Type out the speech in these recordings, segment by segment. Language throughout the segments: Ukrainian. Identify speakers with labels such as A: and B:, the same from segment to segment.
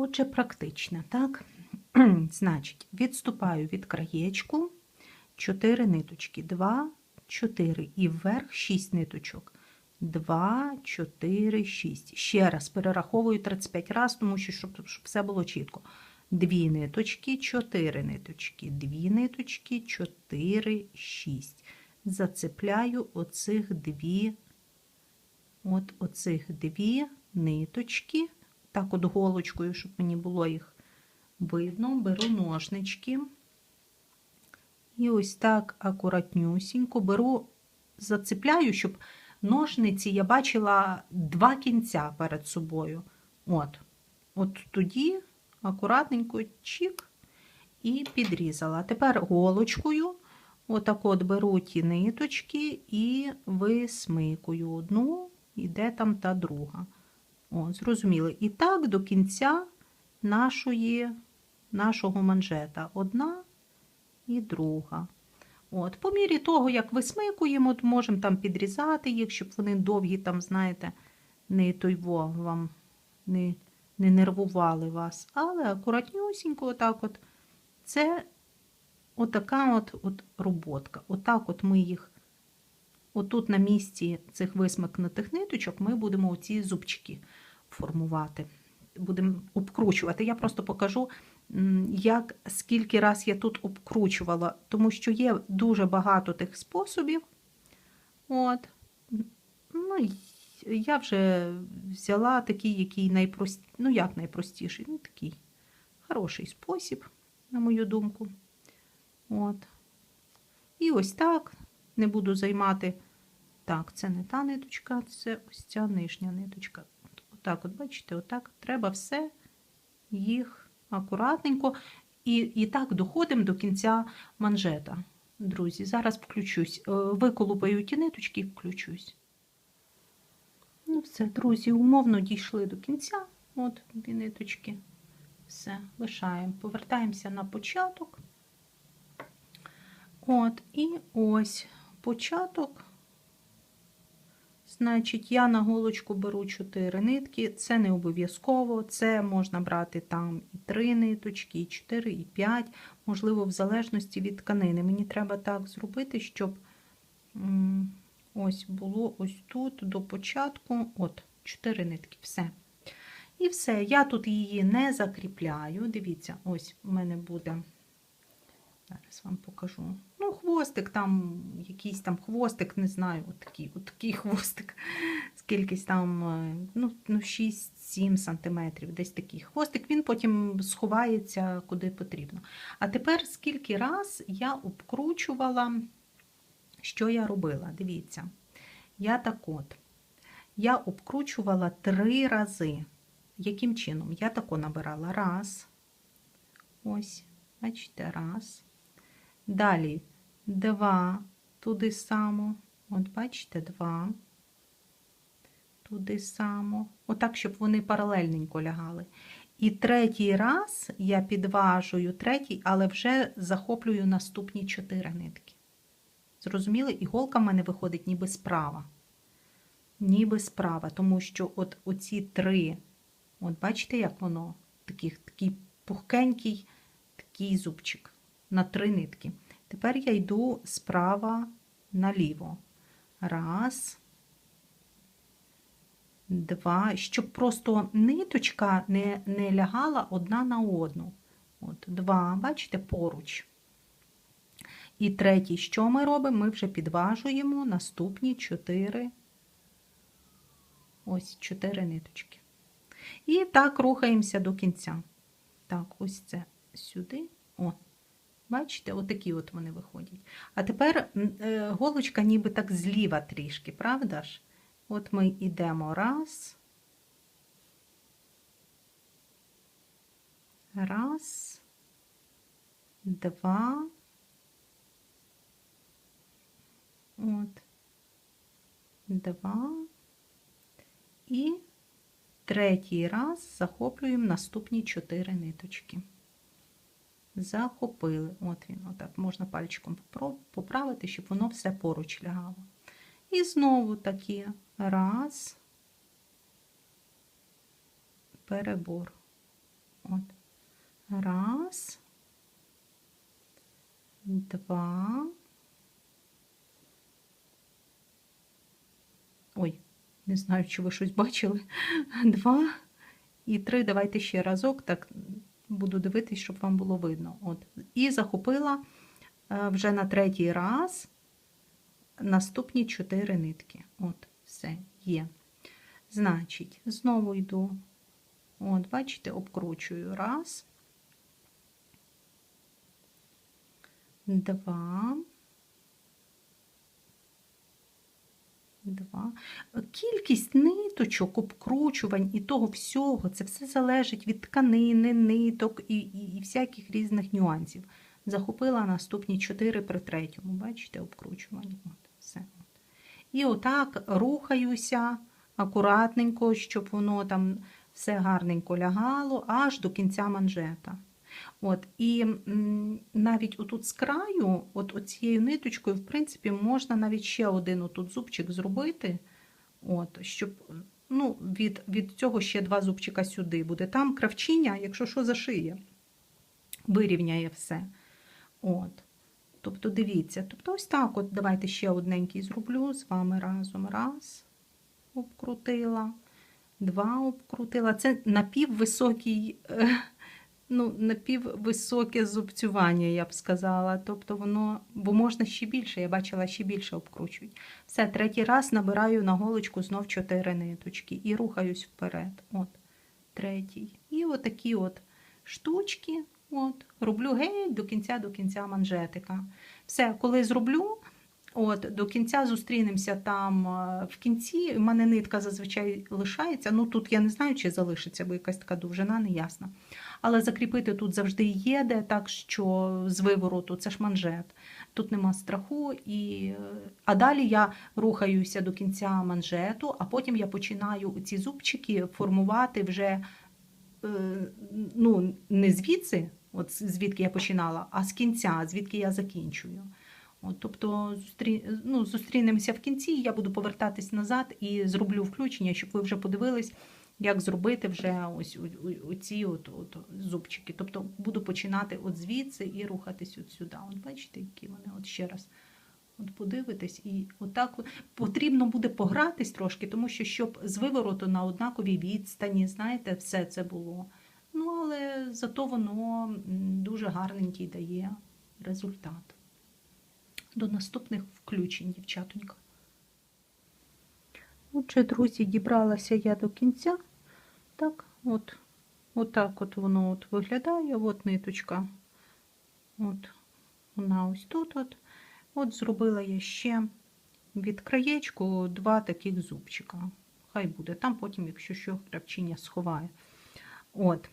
A: Отже, практично, так? Значить, відступаю від краєчку 4 ниточки. 2, 4 і вверх 6 ниточок. 2, 4, 6. Ще раз перераховую 35 разів, тому що щоб, щоб все було чітко. 2 ниточки, 4 ниточки, 2 ниточки, 4, 6. Зацепляю оцих дві, от оцих дві ниточки, так от голочкою, щоб мені було їх видно, беру ножнички. І ось так акуратнюсінько беру, зацепляю, щоб ножниці я бачила два кінця перед собою. От, от тоді акуратненько чік і підрізала. Тепер голочкою, отак от беру ті ниточки і висмикую одну, іде там та друга. О, зрозуміли. І так до кінця нашої, нашого манжета. Одна і друга. От, По мірі того, як висмикуємо, можемо там підрізати їх, щоб вони довгі, там, знаєте, не той во вам не, не нервували вас. Але акуратнюсінько, отак от. Це отака от, от роботка. Отак от ми їх, отут на місці цих висмикнутих ниточок, ми будемо оці зубчики формувати. Будемо обкручувати. Я просто покажу, як скільки раз я тут обкручувала, тому що є дуже багато тих способів. От. Ну, я вже взяла такий, який найпрост... ну, як найпростіший, ну, такий хороший спосіб, на мою думку. От. І ось так. Не буду займати. Так, це не та ниточка, це ось ця нижня ниточка. От, отак, от бачите, отак треба все їх акуратненько. І, і так доходимо до кінця манжета. Друзі, зараз включусь. Е, Виколупаю ті ниточки і включусь. Ну, все, друзі, умовно дійшли до кінця. От дві ниточки. Все, лишаємо. Повертаємося на початок. От, і ось початок. Значить, я на голочку беру 4 нитки. Це не обов'язково. Це можна брати там і 3 ниточки, і 4, і 5, можливо, в залежності від тканини. Мені треба так зробити, щоб ось було ось тут до початку. От, 4 нитки. Все. І все. Я тут її не закріпляю. Дивіться, ось у мене буде. Зараз вам покажу. Ну, хвостик там, якийсь там хвостик, не знаю, от такий, хвостик. Скількись там, е, ну, ну 6-7 сантиметрів, десь такий хвостик, він потім сховається куди потрібно. А тепер скільки раз я обкручувала, що я робила? Дивіться, я так от, я обкручувала три рази. Яким чином? Я тако набирала раз, ось, бачите, раз. Далі два туди само. От бачите, два. Туди само. Отак, щоб вони паралельненько лягали. І третій раз я підважую третій, але вже захоплюю наступні чотири нитки. Зрозуміли? Іголка в мене виходить ніби справа. Ніби справа, тому що от оці три, от бачите, як воно? Таких, такий пухкенький такий зубчик на три нитки. Тепер я йду справа наліво. Раз, два, щоб просто ниточка не, не лягала одна на одну. От, Два, бачите, поруч. І третій, що ми робимо? Ми вже підважуємо наступні чотири. Ось чотири ниточки. І так рухаємося до кінця. Так, ось це сюди. О, Бачите, отакі от вони виходять. А тепер е, голочка ніби так зліва трішки, правда ж? От ми йдемо раз. Раз, два. От. Два. І третій раз захоплюємо наступні чотири ниточки захопили. От він, отак, можна пальчиком поправити, щоб воно все поруч лягало. І знову такі раз, перебор. От. Раз. Два. Ой, не знаю, чи ви щось бачили. Два і три. Давайте ще разок, так буду дивитись, щоб вам було видно. От. І захопила е, вже на третій раз наступні чотири нитки. От, все, є. Значить, знову йду. От, бачите, обкручую. Раз. Два. Два. Кількість ниточок, обкручувань і того всього, це все залежить від тканини, ниток і, і, і всяких різних нюансів. Захопила наступні 4 при третьому. Бачите, обкручування. От, все. І отак рухаюся акуратненько, щоб воно там все гарненько лягало, аж до кінця манжета. От, І навіть отут з краю, от оцією ниточкою, в принципі, можна навіть ще один отут зубчик зробити, от, щоб ну, від, від цього ще два зубчика сюди буде. Там кравчиня, якщо що, зашиє, вирівняє все. От. Тобто, дивіться, тобто ось так от давайте ще одненький зроблю з вами разом. Раз, обкрутила, два обкрутила. Це напіввисокий. Ну, напіввисоке зубцювання, я б сказала. Тобто воно, бо можна ще більше, я бачила, ще більше обкручують. Все, третій раз набираю на голочку знов 4 ниточки і рухаюсь вперед. От, третій. І отакі от штучки. От, роблю геть до кінця до кінця манжетика. Все, коли зроблю, от, до кінця зустрінемося там е, в кінці. У мене нитка зазвичай лишається. Ну тут я не знаю, чи залишиться, бо якась така довжина неясна. Але закріпити тут завжди є де, так що з вивороту це ж манжет. Тут нема страху. І... А далі я рухаюся до кінця манжету, а потім я починаю ці зубчики формувати вже е, ну, не звідси, от звідки я починала, а з кінця, звідки я закінчую. От, тобто зустрі... ну, зустрінемося в кінці, я буду повертатись назад і зроблю включення, щоб ви вже подивились, як зробити вже ось оці от, от зубчики. Тобто буду починати от звідси і рухатись от сюди. От бачите, які вони от ще раз. От подивитись, і отак потрібно буде погратись трошки, тому що щоб з вивороту на однаковій відстані, знаєте, все це було. Ну, але зато воно дуже гарненький дає результат. До наступних включень, дівчатонька. Отже, друзі, дібралася я до кінця. Так, от, отак от воно от виглядає. От ниточка. От вона ось тут. От. От зробила я ще від краєчку два таких зубчика. Хай буде. Там потім, якщо що, кравчиня сховає. От,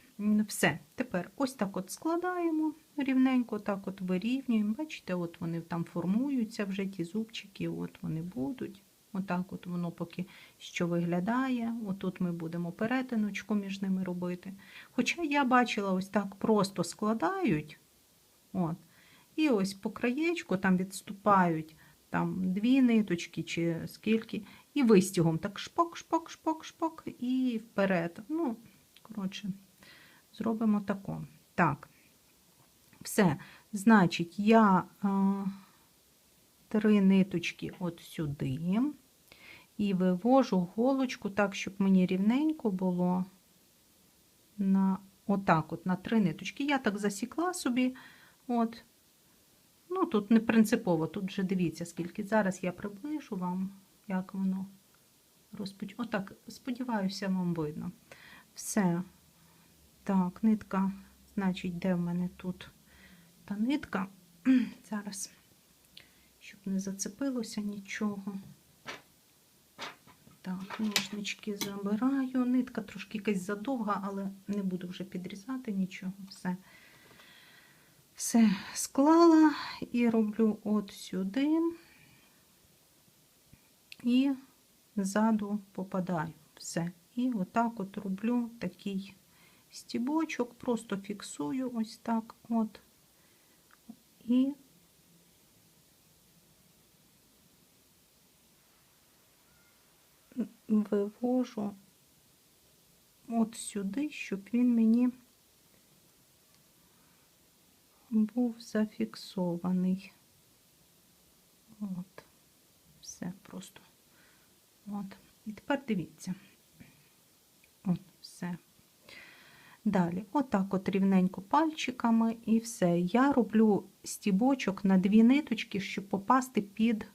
A: все. Тепер ось так от складаємо рівненько, так от вирівнюємо. Бачите, от вони там формуються вже ті зубчики, от вони будуть. Отак от воно поки що виглядає. Отут ми будемо перетиночку між ними робити. Хоча я бачила, ось так просто складають. От. І ось по краєчку там відступають там дві ниточки чи скільки, і вистігом так шпок, шпок, шпок, шпок, і вперед. Ну, коротше, зробимо тако. Так, все. Значить, я три ниточки от сюди і вивожу голочку так, щоб мені рівненько було на отак, от на три ниточки. Я так засікла собі. От. Ну, тут не принципово, тут вже дивіться, скільки. Зараз я приближу вам, як воно розпоч... Отак, сподіваюся, вам видно. Все. Так, нитка, значить, де в мене тут та нитка? Зараз, щоб не зацепилося нічого. Так, ножнички забираю. Нитка трошки якась задовга, але не буду вже підрізати нічого. Все. Все склала і роблю от сюди і ззаду попадаю. Все. І отак от роблю такий стібочок, просто фіксую ось так от. І вивожу от сюди, щоб він мені був зафіксований. От. Все просто. От. І тепер дивіться. От, все. Далі, отак от рівненько пальчиками і все. Я роблю стібочок на дві ниточки, щоб попасти під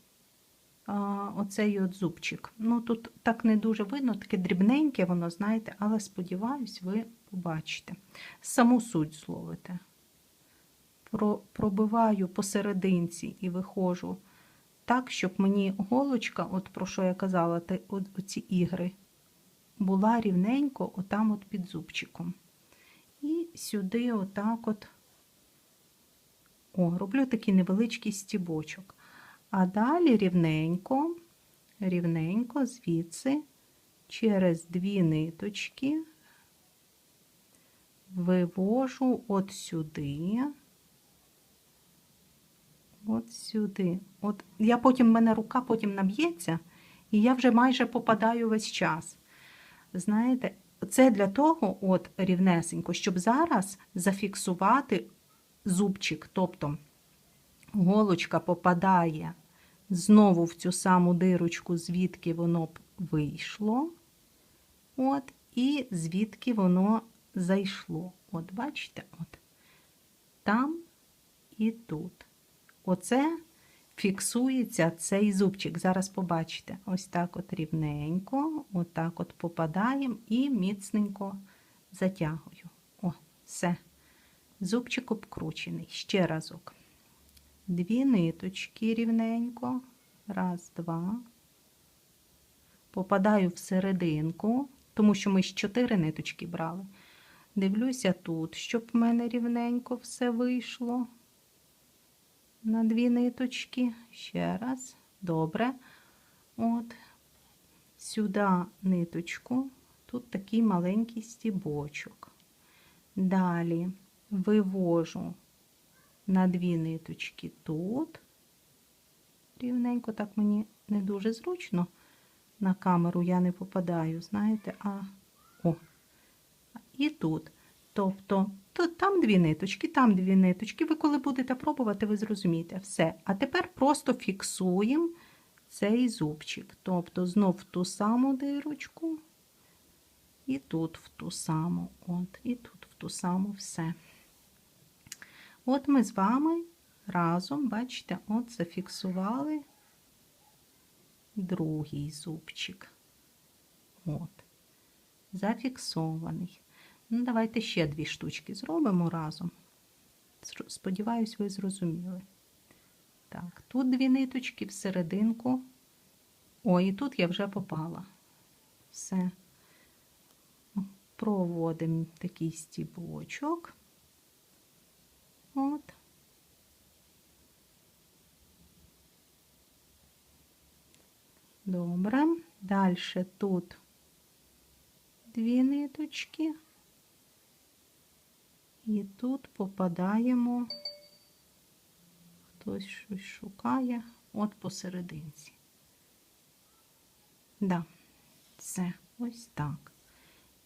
A: оцей от зубчик. Ну, тут так не дуже видно, таке дрібненьке воно, знаєте, але сподіваюсь, ви побачите. Саму суть зловите. Про, пробиваю посерединці і виходжу так, щоб мені голочка, от про що я казала, от, оці ігри, була рівненько отам от під зубчиком. І сюди отак от о, роблю такий невеличкий стібочок. А далі рівненько, рівненько звідси через дві ниточки вивожу от сюди, от сюди. От я потім, мене рука потім наб'ється, і я вже майже попадаю весь час. Знаєте, це для того, от рівнесенько, щоб зараз зафіксувати зубчик. Тобто голочка попадає знову в цю саму дирочку, звідки воно б вийшло. От, і звідки воно зайшло. От, бачите, от. Там і тут. Оце фіксується цей зубчик. Зараз побачите. Ось так от рівненько, отак от попадаємо і міцненько затягую. О, все. Зубчик обкручений. Ще разок. Дві ниточки рівненько. Раз, два. Попадаю в серединку, тому що ми ж чотири ниточки брали. Дивлюся тут, щоб в мене рівненько все вийшло. На дві ниточки. Ще раз. Добре. От. Сюди ниточку. Тут такий маленький стібочок. Далі вивожу на дві ниточки тут. Рівненько, так мені не дуже зручно. На камеру я не попадаю, знаєте, а о, і тут. Тобто, тут там дві ниточки, там дві ниточки. Ви коли будете пробувати, ви зрозумієте все. А тепер просто фіксуємо цей зубчик. Тобто, знов в ту саму дирочку, і тут в ту саму, от, і тут в ту саму все. От ми з вами разом, бачите, от зафіксували другий зубчик. От, зафіксований. Ну, давайте ще дві штучки зробимо разом. Сподіваюсь, ви зрозуміли. Так, тут дві ниточки всерединку. О, і тут я вже попала. Все. Проводимо такий стібочок. От. Добре. Далі тут дві ниточки. І тут попадаємо, хтось щось шукає, от посерединці. Да, це ось так.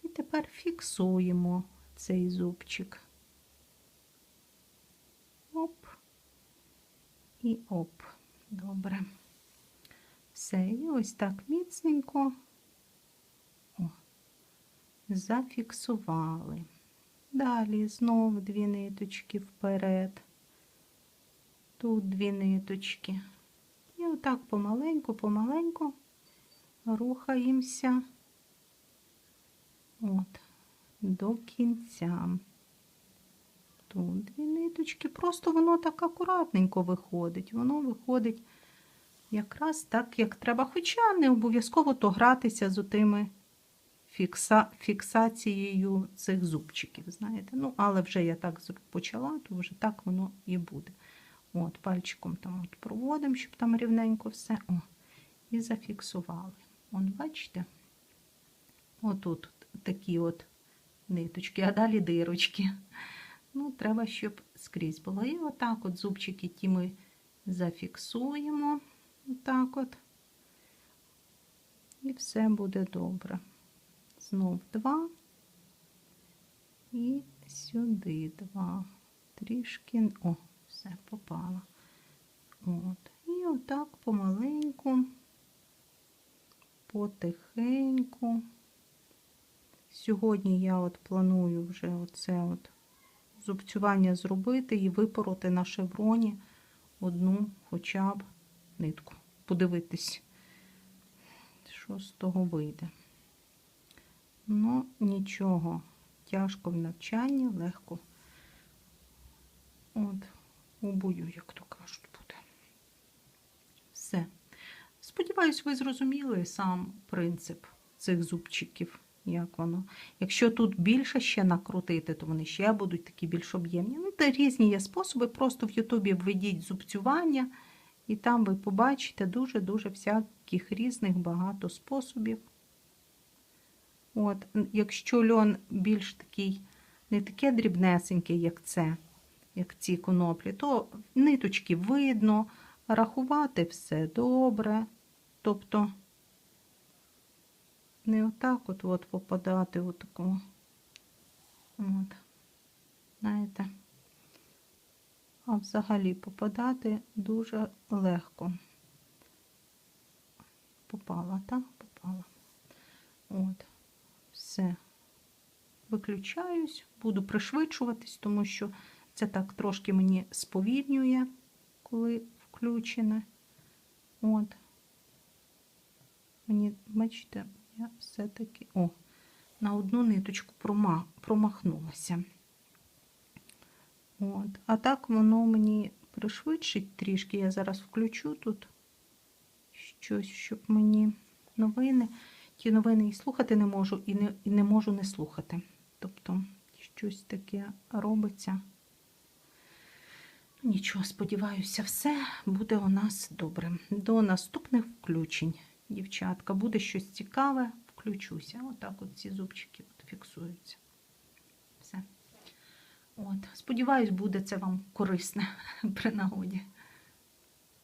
A: І тепер фіксуємо цей зубчик. Оп і оп. Добре. Все, і ось так міцненько О, зафіксували. Далі знов дві ниточки вперед, тут дві ниточки. І отак помаленьку-помаленьку рухаємося от, до кінця. Тут дві ниточки, просто воно так акуратненько виходить. Воно виходить якраз так, як треба. Хоча не обов'язково то гратися з отими фікса, фіксацією цих зубчиків. знаєте. Ну, Але вже я так почала, то вже так воно і буде. От, Пальчиком там от проводимо, щоб там рівненько все. О, І зафіксували. От, бачите? Отут такі от ниточки, а далі дирочки. Ну, треба, щоб скрізь було. І отак от зубчики ті ми зафіксуємо. Отак от. І все буде добре знов два і сюди два. трішки. О, все попало. От. І отак помаленьку, потихеньку. Сьогодні я от планую вже оце от зубцювання зробити і випороти на шевроні одну хоча б нитку. Подивитись, що з того вийде. Ну, нічого. Тяжко в навчанні, легко. От, у як то кажуть, буде. Все. Сподіваюсь, ви зрозуміли сам принцип цих зубчиків, як воно. Якщо тут більше ще накрутити, то вони ще будуть такі більш об'ємні. Ну, та різні є способи. Просто в Ютубі введіть зубцювання, і там ви побачите дуже-дуже всяких різних багато способів. От, якщо льон більш такий, не таке дрібнесеньке, як це, як ці коноплі, то ниточки видно, рахувати все добре. Тобто не отак от, от попадати от такого. От. Знаєте, а взагалі попадати дуже легко. Попала, так? Попала. От. Все. Виключаюсь, буду пришвидшуватись, тому що це так трошки мені сповільнює, коли включене. От. Мені, бачите, я все-таки о, на одну ниточку прома, промахнулася. От. А так воно мені пришвидшить трішки. Я зараз включу тут щось, щоб мені новини. Ті новини і слухати не можу, і не, і не можу не слухати. Тобто щось таке робиться. Нічого, сподіваюся, все буде у нас добре. До наступних включень, дівчатка, буде щось цікаве, включуся. Отак от ці зубчики от фіксуються. Все. От. Сподіваюсь, буде це вам корисне при нагоді.